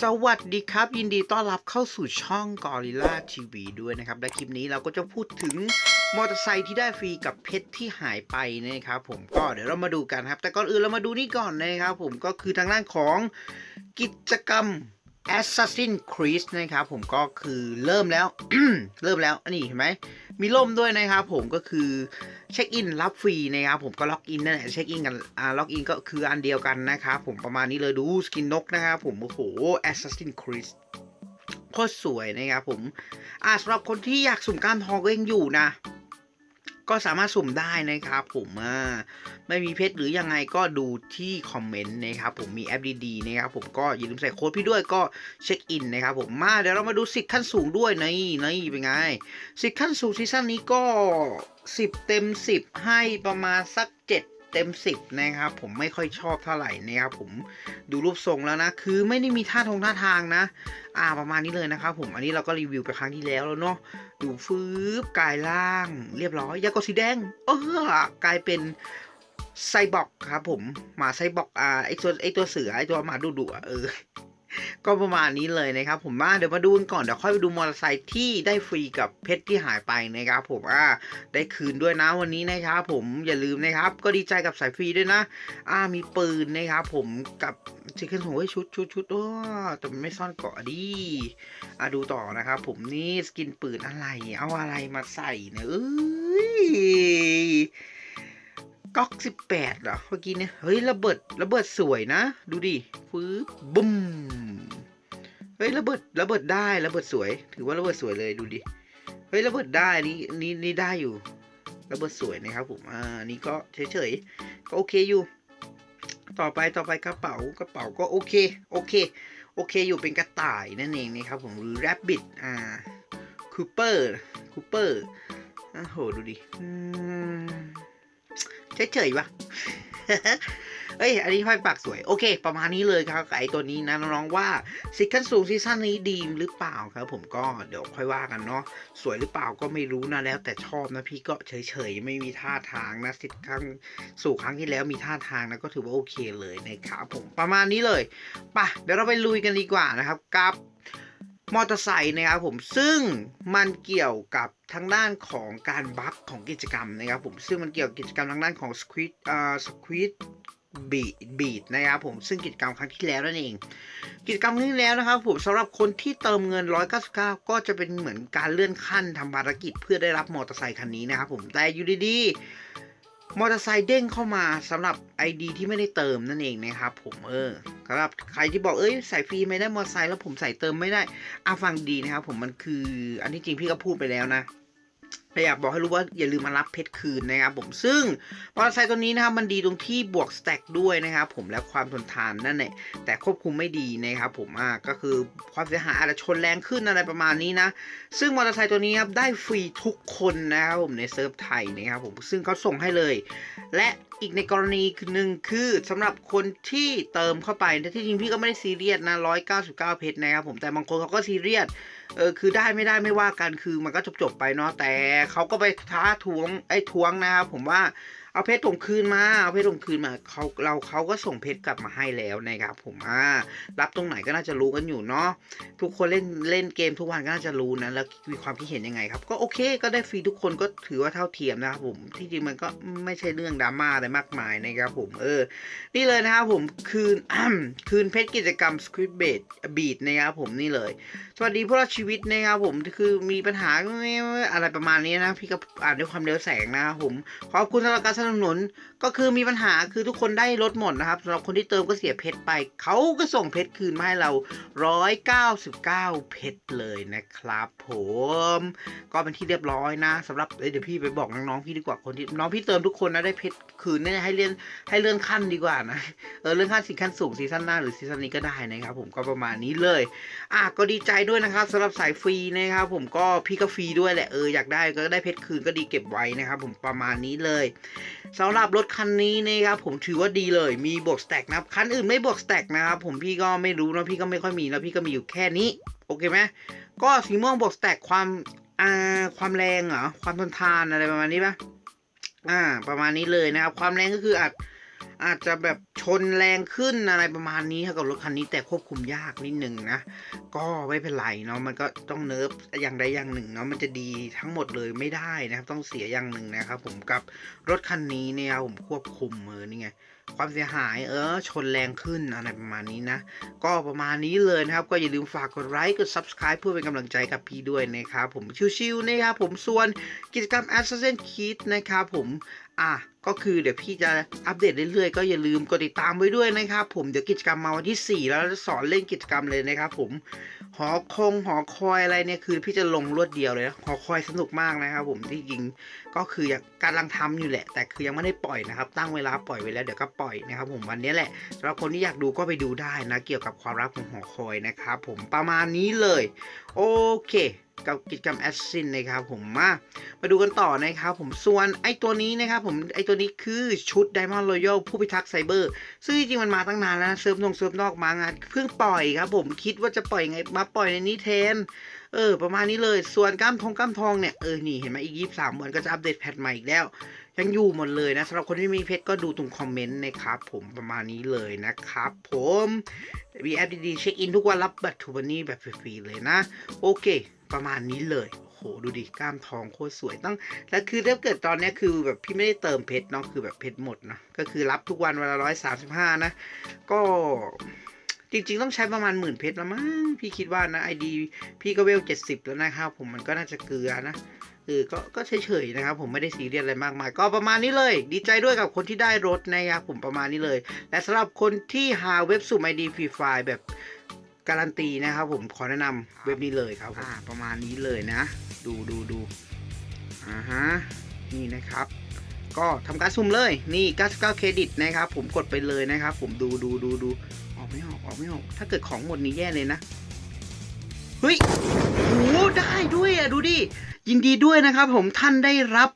สวัสดีครับ ยินดีต้อนรับเข้าสู่ช่อง Gorilla TV ด้วยนะครับ และคลิปนี้เราก็จะพูดถึงมอเตอร์ไซค์ที่ได้ฟรีกับเพชรที่หายไปนะครับผมก็เดี๋ยวเรามาดูกันครับ แต่ก่อนอื่นเรามาดูนี่ก่อนนะครับผมก็คือทางด้านของกิจกรรม Assassin's Creed นะครับผมก็คือเริ่มแล้ว เริ่มแล้วอันนี้เห็นไหม มีร่มด้วยนะครับผมก็คือเช็คอินรับฟรีนะครับผมก็ล็อกอินนั่นแหละเช็คอินกันอ่าล็อกอินก็คืออันเดียวกันนะครับผมประมาณนี้เลยดูสกินนกนะครับผมโอ้โห Assassin's Creed โคตรสวยนะครับผมอ่าสำหรับคนที่อยากสุ่มก้ามทองก็ยังอยู่นะ ก็สามารถสุ่มได้นะครับผมอ่าไม่มีเพชรหรือยังไงก็ดูที่คอมเมนต์นะครับผมมีแอปดีๆนะครับผมก็อย่าลืมใส่โค้ดพี่ด้วยก็เช็คอินนะครับผมมาเดี๋ยวเรามาดูสิทธิ์ขั้นสูงด้วยนี่นี่เป็นไงสิทธิ์ขั้นสูงซีซั่นนี้ก็ 10 เต็ม 10 ให้ประมาณสัก 7เต็ม 10 นะครับ ผมไม่ค่อยชอบเท่าไหร่นะครับผมดูรูปทรงแล้วนะ คือไม่ได้มีท่าทงท่าทางนะ อ่าประมาณนี้เลยนะครับผมอันนี้เราก็รีวิวไปครั้งที่แล้วแล้วเนาะ ดูฟืบกลายล่าง เรียบร้อย ยากสีแดง เออกลายเป็นไซบอร์กครับผม หมาไซบอร์กอ่าไอตัวไอตัวเสือไอตัวหมาดุดุเออ ก็ประมาณนี้เลยนะครับ ผมมาเดี๋ยวมาดูกันก่อนเดี๋ยวค่อยไปดูมอเตอร์ไซค์ที่ได้ฟรีกับเพชรที่หายไปนะครับผมอ่าได้คืนด้วยนะวันนี้นะครับผมอย่าลืมนะครับ ก็ดีใจกับสายฟรีด้วยนะ อ่ามีปืนนะครับผมกับชิคเก้นโอ้ยชุดชุดชุดโอ้แต่มันไม่ซ่อนเกาะดิอ่าดูต่อนะครับผมนี่สกินปืนอะไร เอาอะไรมาใส่เนี่ยเอ้ยก๊อกสิบแปดเหรอเมื่อกี้เนี่ย เฮ้ย ระเบิด ระเบิดสวยนะ ดูดิ ฟื้บบุ้ม เฮ้ยระเบิดระเบิดได้ระเบิดสวย ถือว่าระเบิดสวยเลยดูดิเฮ้ยระเบิดได้นี่นี่นี่ได้อยู่ระเบิดสวยนะครับผมอ่านี่ก็เฉยๆก็โอเคอยู่ ต่อไปต่อไปกระเป๋ากระเป๋าก็โอเคโอเคโอเคอยู่เป็นกระต่ายนั่นเองนะครับผมหรือ rabbit อ่าคูเปอร์คูเปอร์โอ้โหดูดิอืมเฉยๆวะ เอ้ย อันนี้ไพ่ปากสวย โอเค ประมาณนี้เลยครับไอตัวนี้นะน้องๆว่าซิคันสูงซีซั่นนี้ดีหรือเปล่าครับ ผมก็เดี๋ยวค่อยว่ากันเนาะสวยหรือเปล่าก็ไม่รู้นะแล้ว แต่ชอบนะพี่ก็เฉยๆไม่มีท่าทางนะสิครั้งสู่ครั้งที่แล้วมีท่าทางนะก็ถือว่าโอเคเลยนะครับผมประมาณนี้เลยปะเดี๋ยวเราไปลุยกันดีกว่านะครับกับมอเตอร์ไซค์นะครับผมซึ่งมันเกี่ยวกับทางด้านของการบัฟของกิจกรรมนะครับผมซึ่งมันเกี่ยวกับกิจกรรมทางด้านของ Squid อ่า Squid บีบีดนะครับผมซึ่งกิจกรรมครั้งที่แล้วนั่นเอง กิจกรรมครั้งที่แล้วนะครับผมสำหรับคนที่เติมเงิน 199 ก็จะเป็นเหมือนการเลื่อนขั้นทำภารกิจเพื่อได้รับมอเตอร์ไซคันนี้นะครับผมแต่อยู่ดีๆมอเตอร์ไซค์เด้งเข้ามาสำหรับ ID ที่ไม่ได้เติมนั่นเองนะครับผมเออสำหรับใครที่บอกเอ้ยใส่ฟรีไม่ได้มอเตอร์ไซค์แล้วผมใส่เติมไม่ได้อะฟังดีนะครับผมมันคืออันที่จริงพี่ก็พูดไปแล้วนะ แต่อยากบอกให้รู้ว่าอย่าลืมมารับเพชรคืนนะครับผมซึ่งมอเตอร์ไซค์ตัวนี้นะครับมันดีตรงที่บวกสแต็กด้วยนะครับผมและความทนทานนั่นแหละแต่ควบคุมไม่ดีนะครับผมอ่าก็คือความเสียหายอาจจะชนแรงขึ้นอะไรประมาณนี้นะ ซึ่งมอเตอร์ไซค์ตัวนี้ครับได้ฟรีทุกคนนะครับผมในเซิร์ฟไทยนะครับผมซึ่งเขาส่งให้เลย และอีกในกรณีหนึ่งคือสำหรับคนที่เติมเข้าไปแต่ที่จริงพี่ก็ไม่ได้ซีเรียสนะ199 เพชรนะครับผมแต่บางคนเขาก็ซีเรียส เออคือได้ไม่ได้ไม่ว่ากันคือมันก็จบจบไปเนาะแต่เขาก็ไปท้าทวงไอ้ทวงนะครับผมว่าเอาเพชรส่งคืนมา เอาเพชรส่งคืนมาเขาเราเขาก็ส่งเพชรกลับมาให้แล้วนะครับผมอ่ารับตรงไหนก็น่าจะรู้กันอยู่เนาะทุกคนเล่นเล่นเกมทุกวันก็น่าจะรู้นะแล้วมีความคิดเห็นยังไงครับ ก็โอเค ก็ได้ฟรีทุกคนก็ถือว่าเท่าเทียมนะครับผมที่จริงมันก็ไม่ใช่เรื่องดราม่าอะไรมากมายนะครับผมเออ นี่เลยนะครับผมคืนคืนเพชรกิจกรรม Squid Bait Beat นะครับผมนี่เลย วัสดีพวกเราชีวิตนะครับผมคือมีปัญหาอะไรประมาณนี้นะพี่ก็อ่านด้วยความเร็วแสงนะครับผมขอบคุณสำหรับการสนับสนุนก็คือมีปัญหาคือทุกคนได้ลดหมดนะครับสำหรับคนที่เติมก็เสียเพชรไปเขาก็ส่งเพชรคืนมาให้เรา 199 เพชรเลยนะครับ ผมก็เป็นที่เรียบร้อยนะสำหรับเเดี๋ยวพี่ไปบอกน้องๆพี่ดีกว่าคนที่น้องพี่เติมทุกคนนะได้เพชรคืนเนี่ยให้เลื่อนให้เลื่อนขั้นดีกว่านะเออเลื่อนขั้นสิขั้นสูงซีซั่นหน้าหรือซีซั่นนี้ก็ได้นะครับผมก็ประมาณนี้เลย อะก็ดีใจด้วยวยนะครับสำหรับสายฟรีนะครับ ผมก็พี่ก็ฟรีด้วยแหละเอออยากได้ก็ได้เพชรคืนก็ดีเก็บไว้นะครับ ผมประมาณนี้เลยสำหรับรถคันนี้นะครับผมถือว่าดีเลย มีบวกสแต็กนะครับคันอื่นไม่บวกสแต็กนะครับผมพี่ก็ไม่รู้นะพี่ก็ไม่ค่อยมีแล้วพี่ก็มีอยู่แค่นี้โอเคไหมก็สีม่วงบวกสแต็กความอ่าความแรงเหรอความทนทานอะไรประมาณนี้ปะอ่า ประมาณนี้เลยนะครับ ความแรงก็คืออาจ อาจจะแบบชนแรงขึ้นอะไรประมาณนี้ครับกับรถคันนี้แต่ควบคุมยากนิดหนึ่งนะ ก็ไม่เป็นไรเนาะมันก็ต้องเนิร์ฟอย่างใดอย่างหนึ่งเนาะมันจะดีทั้งหมดเลยไม่ได้นะครับ ต้องเสียอย่างหนึ่งนะครับ ผมกับรถคันนี้เนี่ยผมควบคุมเออนี่ไงความเสียหายเออชนแรงขึ้นอะไรประมาณนี้นะ ก็ประมาณนี้เลยนะครับ ก็อย่าลืมฝากกดไลค์กด subscribe เพื่อเป็นกำลังใจกับพี่ด้วยนะครับ ผมชิวๆนะครับผมส่วนกิจกรรม Assassin Creed นะครับผมอะก็คือเดี๋ยวพี่จะอัปเดตเรื่อยๆ ก็อย่าลืมกดติดตามไว้ด้วยนะครับผมเดี๋ยวกิจกรรมมาวันที่ 4 แล้วจะสอนเล่นกิจกรรมเลยนะครับผมหอคงหอคอยอะไรเนี่ยคือพี่จะลงรวดเดียวเลยนะหอคอยสนุกมากนะครับผมที่จริงก็คืออยากกำลังทำอยู่แหละ แต่คือยังไม่ได้ปล่อยนะครับ ตั้งเวลาปล่อยไว้แล้วเดี๋ยวก็ปล่อยนะครับผมวันนี้แหละสำหรับคนที่อยากดูก็ไปดูได้นะเกี่ยวกับความรักของหอคอยนะครับผมประมาณนี้เลย โอเค กับกิจกรรมแอสซินนะครับผมมามาดูกันต่อนะครับผมส่วนไอตัวนี้นะครับผมไอตัวนี้คือชุด Diamond Royal ผู้พิทักษ์ไซเบอร์ซึ่งจริงๆมันมาตั้งนานแล้วนะเซิร์ฟนงเซิร์ฟนอกมางานเพิ่งปล่อยครับผมคิดว่าจะปล่อยไงมาปล่อยในนี้แทนเออ ประมาณนี้เลยส่วนกล้ามทองกล้ามทองเนี่ยเออนี่เห็นไหมอีกยี่สามวันก็จะอัปเดตแพทใหม่อีกแล้ว ยังอยู่หมดเลยนะสำหรับคนที่มีเพชรก็ดูตรงคอมเมนต์นะครับผมประมาณนี้เลยนะครับ ผมมีแอปดีๆเช็คอินทุกวันรับบัตรทูบันนี่แบบฟรีๆเลยนะ โอเค ประมาณนี้เลยโอ้โหดูดิกล้ามทองโคตรสวยต้องแล้วคือถ้าเกิดตอนนี้คือแบบพี่ไม่ได้เติมเพชรเนาะคือแบบเพชรหมดนะก็คือรับทุกวันวันละร้อยสามสิบห้านะ ก็จริงๆ ต้องใช้ประมาณหมื่นเพชรละมั้งพี่คิดว่านะไอดีพี่ก็เวลเจ็ดสิบแล้วนะครับผมมันก็น่าจะเกลือนะ เออก็ก็เฉยๆนะครับ ผมไม่ได้ซีเรียสอะไรมากมาย ก็ประมาณนี้เลย ดีใจด้วยกับคนที่ได้รถนะครับผมประมาณนี้เลย และสำหรับคนที่หาเว็บสุ่มไอดีฟรีไฟล์แบบการันตีนะครับผมขอแนะนำเว็บนี้เลยครับอ่าประมาณนี้เลยนะ ดูดูดูอ่าฮะนี่นะครับ ก็ทำการสุ่มเลยนี่ 99 เครดิตนะครับ ผมกดไปเลยนะครับ ผมดูดูดูดูออกไม่ออกออกไม่ออกถ้าเกิดของหมดนี้แย่เลยนะเฮ้ยโหได้ด้วยอะดูดิ ยินดีด้วยนะครับผมท่านได้รับ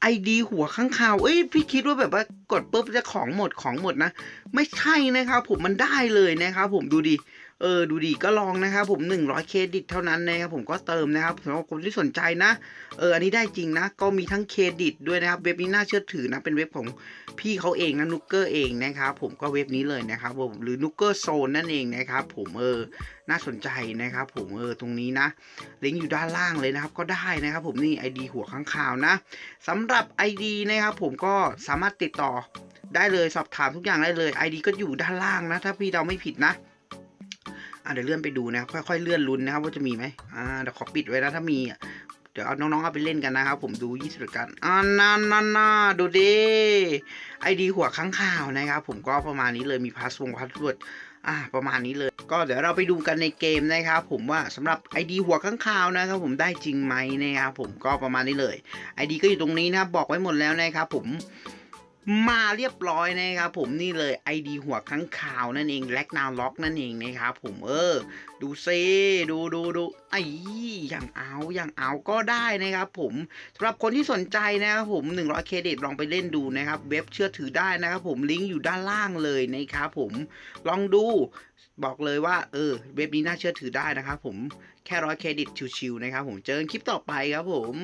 ไอดีหัวข้างข่าว เอ้ยพี่คิดว่าแบบว่ากดปุ๊บจะของหมดของหมดนะ ไม่ใช่นะครับผมมันได้เลยนะครับผมดูดิ เออดูดีก็ลองนะครับผม 100 เครดิตเท่านั้นนะครับผมก็เติมนะครับสำหรับคนที่สนใจนะเอออันนี้ได้จริงนะ ก็มีทั้งเครดิตด้วยนะครับ เว็บนี้น่าเชื่อถือนะ เป็นเว็บของพี่เขาเองนะนุกเกอร์เองนะครับผมก็เว็บนี้เลยนะครับผมหรือนุกเกอร์โซนนั่นเองนะครับผมเออน่าสนใจนะครับผมเออตรงนี้นะลิงก์อยู่ด้านล่างเลยนะครับก็ได้นะครับผมนี่ ID หัวข้างข่าวนะสำหรับ ID นะครับผมก็สามารถติดต่อได้เลยสอบถามทุกอย่างได้เลย ID ก็อยู่ด้านล่างนะ ถ้าพี่เดาไม่ผิดนะ อะเดี๋ยวเลื่อนไปดูนะครับค่อยๆเลื่อนลุ้นนะครับว่าจะมีไหมอ่าเดี๋ยวขอปิดไว้นะถ้ามีอะเดี๋ยวเอาน้องๆเอาไปเล่นกันนะครับ ผมดูยี่สิบกันอ่านานานาดูดิไอดีหัวข้างข่าวนะครับ ผมก็ประมาณนี้เลยมีพาสวงพาสเวิร์ดอ่าประมาณนี้เลย ก็เดี๋ยวเราไปดูกันในเกมนะครับ ผมว่าสำหรับ ID หัวข้างข่าวนะครับ ผมได้จริงไหมนะครับผมก็ประมาณนี้เลย ID ก็อยู่ตรงนี้นะครับบอกไว้หมดแล้วนะครับผม มาเรียบร้อยนะครับผมนี่เลย ID หัวข้างข่าวนั่นเองแล็กนาวล็อกนั่นเองนะครับผมเออ ดูซิดูดูดูไอ้อย่างเอาอย่างเอาก็ได้นะครับผมสำหรับคนที่สนใจนะครับผม 100 เครดิตลองไปเล่นดูนะครับ เว็บเชื่อถือได้นะครับผมลิงก์อยู่ด้านล่างเลยนะครับผมลองดูบอกเลยว่าเออเว็บนี้น่าเชื่อถือได้นะครับผมแค่ร้อยเครดิตชิวๆนะครับผมเจอกันคลิปต่อไปครับผม